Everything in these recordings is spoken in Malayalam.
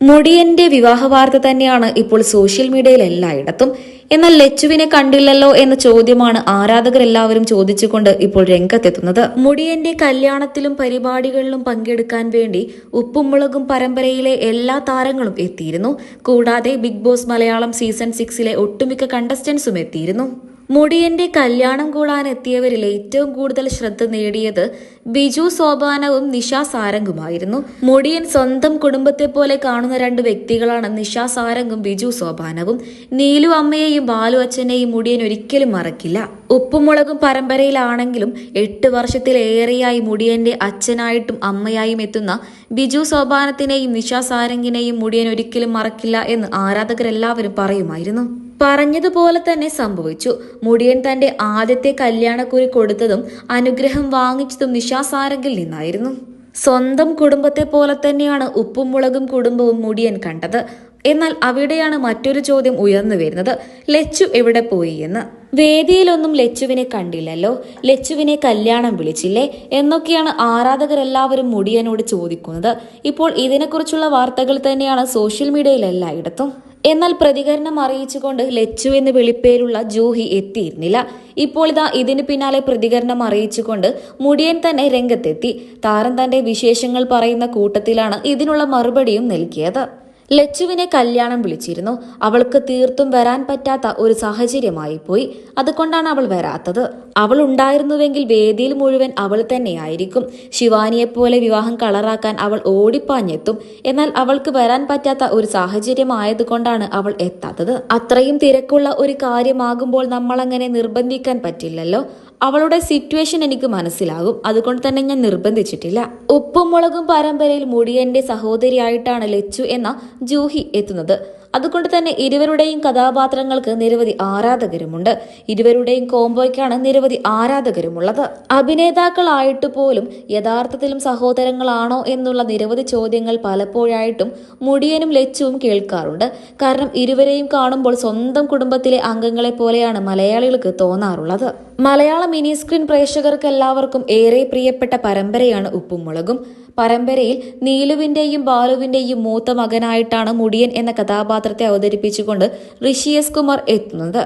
മുടിയന്റെ വിവാഹ വാർത്ത തന്നെയാണ് ഇപ്പോൾ സോഷ്യൽ മീഡിയയിൽ എല്ലായിടത്തും. എന്നാൽ ലച്ചുവിനെ കണ്ടില്ലല്ലോ എന്ന ചോദ്യമാണ് ആരാധകർ എല്ലാവരും ചോദിച്ചുകൊണ്ട് ഇപ്പോൾ രംഗത്തെത്തുന്നത്. മുടിയന്റെ കല്യാണത്തിലും പരിപാടികളിലും പങ്കെടുക്കാൻ വേണ്ടി ഉപ്പുമുളകും പരമ്പരയിലെ എല്ലാ താരങ്ങളും എത്തിയിരുന്നു. കൂടാതെ ബിഗ് ബോസ് മലയാളം സീസൺ സിക്സിലെ ഒട്ടുമിക്ക കണ്ടസ്റ്റൻസും എത്തിയിരുന്നു. മുടിയന്റെ കല്യാണം കൂടാൻ എത്തിയവരിൽ ഏറ്റവും കൂടുതൽ ശ്രദ്ധ നേടിയത് ബിജു സോപാനവും നിഷ സാരംഗുമായിരുന്നു. മുടിയൻ സ്വന്തം കുടുംബത്തെ പോലെ കാണുന്ന രണ്ട് വ്യക്തികളാണ് നിഷ സാരംഗും ബിജു സോപാനവും. നീലു അമ്മയെയും ബാലു അച്ഛനെയും മുടിയൻ ഒരിക്കലും മറക്കില്ല. ഉപ്പുമുളകും പരമ്പരയിലാണെങ്കിലും എട്ട് വർഷത്തിലേറെയായി മുടിയന്റെ അച്ഛനായിട്ടും അമ്മയായും എത്തുന്ന ബിജു സോപാനത്തിനെയും നിഷ സാരംഗിനെയും മുടിയൻ ഒരിക്കലും മറക്കില്ല എന്ന് ആരാധകരെല്ലാവരും പറയുമായിരുന്നു. പറഞ്ഞതുപോലെ തന്നെ സംഭവിച്ചു. മുടിയൻ തന്റെ ആദ്യത്തെ കല്യാണക്കുറി കൊടുത്തതും അനുഗ്രഹം വാങ്ങിച്ചതും നിശാസാരംഗിൽ നിന്നായിരുന്നു. സ്വന്തം കുടുംബത്തെ പോലെ തന്നെയാണ് ഉപ്പും മുളകും കുടുംബവും മുടിയൻ കണ്ടത്. എന്നാൽ അവിടെയാണ് മറ്റൊരു ചോദ്യം ഉയർന്നു വരുന്നത്. ലച്ചു എവിടെ പോയി എന്ന്. വേദിയിലൊന്നും ലച്ചുവിനെ കണ്ടില്ലല്ലോ. ലച്ചുവിനെ കല്യാണം വിളിച്ചില്ലേ എന്നൊക്കെയാണ് ആരാധകരെല്ലാവരും മുടിയനോട് ചോദിക്കുന്നത്. ഇപ്പോൾ ഇതിനെക്കുറിച്ചുള്ള വാർത്തകൾ തന്നെയാണ് സോഷ്യൽ മീഡിയയിൽ എല്ലായിടത്തും. എന്നാൽ പ്രതികരണം അറിയിച്ചുകൊണ്ട് ലച്ചു എന്ന് വിളിപ്പേരുള്ള ജൂഹി എത്തിയിരുന്നില്ല. ഇപ്പോൾ ഇതാ ഇതിന് പിന്നാലെ പ്രതികരണം അറിയിച്ചുകൊണ്ട് മുടിയൻ തന്നെ രംഗത്തെത്തി. താരം തന്റെ വിശേഷങ്ങൾ പറയുന്ന കൂട്ടത്തിലാണ് ഇതിനുള്ള മറുപടിയും നൽകിയത്. ലച്ചുവിനെ കല്യാണം വിളിച്ചിരുന്നു. അവൾക്ക് തീർത്തും വരാൻ പറ്റാത്ത ഒരു സാഹചര്യമായി പോയി. അതുകൊണ്ടാണ് അവൾ വരാത്തത്. അവൾ ഉണ്ടായിരുന്നുവെങ്കിൽ വേദിയിൽ മുഴുവൻ അവൾ തന്നെയായിരിക്കും. ശിവാനിയെപ്പോലെ വിവാഹം കളറാക്കാൻ അവൾ ഓടിപ്പാഞ്ഞെത്തും. എന്നാൽ അവൾക്ക് വരാൻ പറ്റാത്ത ഒരു സാഹചര്യമായതുകൊണ്ടാണ് അവൾ എത്താത്തത്. അത്രയും തിരക്കുള്ള ഒരു കാര്യമാകുമ്പോൾ നമ്മളങ്ങനെ നിർബന്ധിക്കാൻ പറ്റില്ലല്ലോ. അവളുടെ സിറ്റുവേഷൻ എനിക്ക് മനസ്സിലാകും. അതുകൊണ്ട് തന്നെ ഞാൻ നിർബന്ധിച്ചിട്ടില്ല. ഉപ്പും മുളകും പരമ്പരയിൽ മുടിയന്റെ സഹോദരിയായിട്ടാണ് ലച്ചു എന്ന ജൂഹി എത്തുന്നത്. അതുകൊണ്ട് തന്നെ ഇരുവരുടെയും കഥാപാത്രങ്ങൾക്ക് നിരവധി ആരാധകരുമുണ്ട്. ഇരുവരുടെയും കോംബോയ്ക്കാണ് നിരവധി ആരാധകരുമുള്ളത്. അഭിനേതാക്കളായിട്ട് പോലും യഥാർത്ഥത്തിലും സഹോദരങ്ങളാണോ എന്നുള്ള നിരവധി ചോദ്യങ്ങൾ പലപ്പോഴായിട്ടും മുടിയനും ലച്ചുവും കേൾക്കാറുണ്ട്. കാരണം ഇരുവരെയും കാണുമ്പോൾ സ്വന്തം കുടുംബത്തിലെ അംഗങ്ങളെ പോലെയാണ് മലയാളികൾക്ക് തോന്നാറുള്ളത്. മലയാള മിനി സ്ക്രീൻ പ്രേക്ഷകർക്ക് എല്ലാവർക്കും ഏറെ പ്രിയപ്പെട്ട പരമ്പരയാണ് ഉപ്പും മുളകും പരമ്പരയിൽ നീലുവിന്റെയും ബാലുവിന്റെയും മൂത്ത മകനായിട്ടാണ് മുടിയൻ എന്ന കഥാപാത്രത്തെ അവതരിപ്പിച്ചുകൊണ്ട് ഋഷി എസ് കുമാർ എത്തുന്നത്.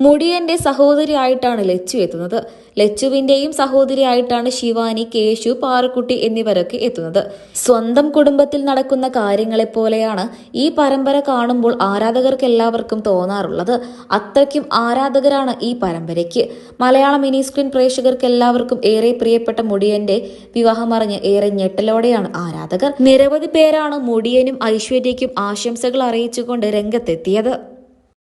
മുടിയന്റെ സഹോദരിയായിട്ടാണ് ലച്ചു എത്തുന്നത്. ലച്ചുവിന്റെയും സഹോദരിയായിട്ടാണ് ശിവാനി കേശു പാറക്കുട്ടി എന്നിവരൊക്കെ എത്തുന്നത്. സ്വന്തം കുടുംബത്തിൽ നടക്കുന്ന കാര്യങ്ങളെ പോലെയാണ് ഈ പരമ്പര കാണുമ്പോൾ ആരാധകർക്ക് എല്ലാവർക്കും തോന്നാറുള്ളത്. അത്രയ്ക്കും ആരാധകരാണ് ഈ പരമ്പരയ്ക്ക്. മലയാള മിനി സ്ക്രീൻ പ്രേക്ഷകർക്ക് എല്ലാവർക്കും ഏറെ പ്രിയപ്പെട്ട മുടിയന്റെ വിവാഹമറിഞ്ഞ് ഏറെ ഞെട്ടലോടെയാണ് ആരാധകർ. നിരവധി പേരാണ് മുടിയനും ഐശ്വര്യയ്ക്കും ആശംസകൾ അറിയിച്ചുകൊണ്ട് രംഗത്തെത്തിയത്.